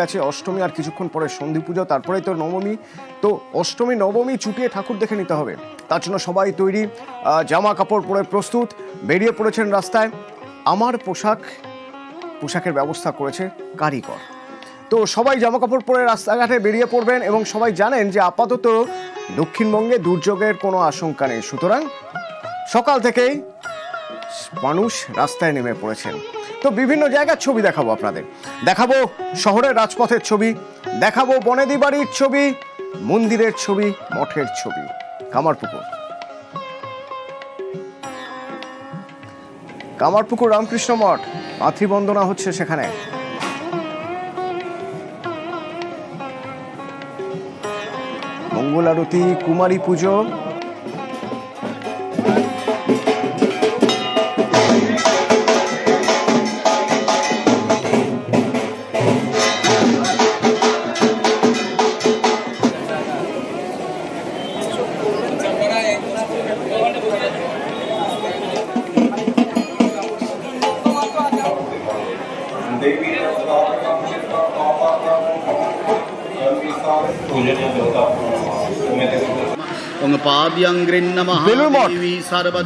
গেছে অষ্টমী আর কিছুক্ষণ পরে সন্ধি পুজো, তারপরেই তো নবমী। তো অষ্টমী, নবমী চুটিয়ে ঠাকুর দেখে নিতে হবে। তার জন্য সবাই তৈরি জামা কাপড় পরে প্রস্তুত, বেরিয়ে পড়েছেন রাস্তায়। আমার পোশাক, পোশাকের ব্যবস্থা করেছে কারিগর। তো সবাই জামা কাপড় পরে রাস্তাঘাটে বেরিয়ে পড়বেন এবং সবাই জানেন যে আপাতত দক্ষিণবঙ্গে দুর্যোগের কোনো আশঙ্কা নেই। সুতরাং সকাল থেকেই মানুষ রাস্তায় নেমে পড়েছেন। তো বিভিন্ন জায়গার ছবি দেখাবো আপনাদের। দেখাবো শহরের রাজপথের ছবি, দেখাবো বনেদি বাড়ির ছবি, মন্দিরের ছবি, মঠের ছবি। কামারপুকুর। কামারপুকুর, রামকৃষ্ণ মঠ মাতৃবন্দনা হচ্ছে সেখানে। মঙ্গল আরতি কুমারী পুজো।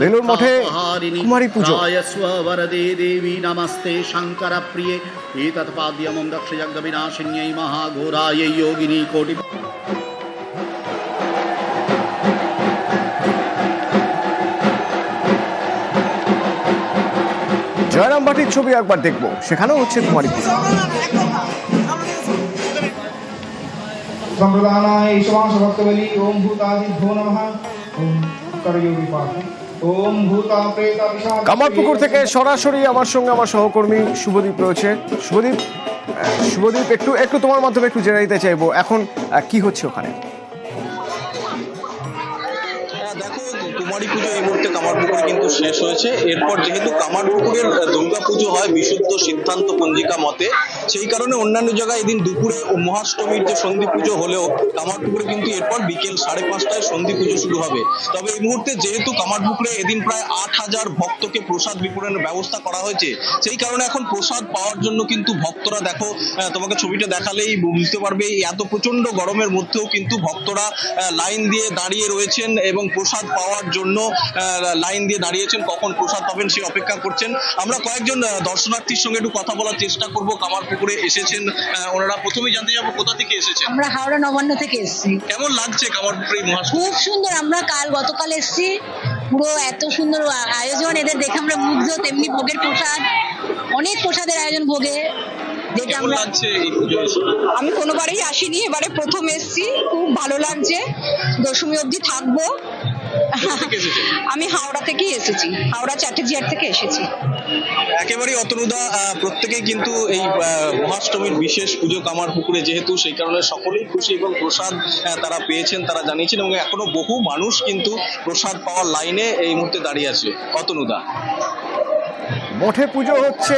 বেলুর মঠে কুমারী পুজো রায়স্বরদে দেবী নমস্তে শঙ্কর প্রিয়ে এ তৎপাদ্যমম দক্ষ জগবিনাশিন্যই জয়রাম ভাটির ছবি একবার দেখব। সেখানেও হচ্ছে কুমারী পুজো। কামারপুকুর থেকে সরাসরি আমার সঙ্গে আমার সহকর্মী শুভদীপ রয়েছে। শুভদীপ শুভদীপ একটু একটু তোমার মাধ্যমে একটু জেনে নিতে চাইব। এখন কি হচ্ছে ওখানে? কুমারী পুজো এই মুহূর্তে কামারপুকুরে কিন্তু শেষ হয়েছে। এরপর যেহেতু কামারপুকুরের আহ, দুর্গাপুজো হয় বিশুদ্ধ সিদ্ধান্ত পঞ্জিকা মতে সেই কারণে অন্যান্য জায়গায় এদিন দুপুরে ও মহাষ্টমীর যে সন্ধি পুজো হলেও কামারপুকুরে কিন্তু এরপর বিকেল সাড়ে পাঁচটায় সন্ধি পুজো শুরু হবে। তবে এই মুহূর্তে যেহেতু কামারপুকুরে এদিন প্রায় আট হাজার ভক্তকে প্রসাদ বিতরণের ব্যবস্থা করা হয়েছে সেই কারণে এখন প্রসাদ পাওয়ার জন্য কিন্তু ভক্তরা দেখো তোমাকে ছবিটা দেখালেই বুঝতে পারবে এত প্রচণ্ড গরমের মধ্যেও কিন্তু ভক্তরা লাইন দিয়ে দাঁড়িয়ে রয়েছেন এবং প্রসাদ পাওয়ার জন্য আহ, লাইন দিয়ে দাঁড়িয়েছেন কখন প্রসাদ পাবেন সেই অপেক্ষা করছেন। আমরা কয়েকজন দর্শনার্থীর সঙ্গে একটু কথা বলার চেষ্টা করব। কামারপুকুরে এসেছেন ওনারা প্রথমেই জানতে যাব কোথা থেকে এসেছেন? আমরা হাওড়া নবান্ন থেকে এসেছি। কেমন লাগছে কামারপুকুরে খুব সুন্দর আমরা কাল গতকাল এসেছি। পুরো এত সুন্দর আয়োজন এদের দেখে আমরা মুগ্ধ তেমনি ভোগের প্রসাদ। অনেক প্রসাদের আয়োজন ভোগে। যেটা আমরা আমি কোনোবারই আসিনি এবারে প্রথম এসেছি। খুব ভালো লাগছে। দশমী অবধি থাকব। আমি হাওড়া থেকেই এসেছি। হাওড়া চ্যাটার্জিয়ার থেকে এসেছি। একেবারেই অতনুদা প্রত্যেকেই কিন্তু এই মহাষ্টমীর বিশেষ পুজো কামার পুকুরে যেহেতু সেই কারণে সকলেই খুশি এবং প্রসাদ আহ, তারা পেয়েছেন তারা জানিয়েছেন এবং এখনও বহু মানুষ কিন্তু প্রসাদ পাওয়ার লাইনে এই মুহূর্তে দাঁড়িয়ে আছে। অতনুদা। মঠে পুজো হচ্ছে।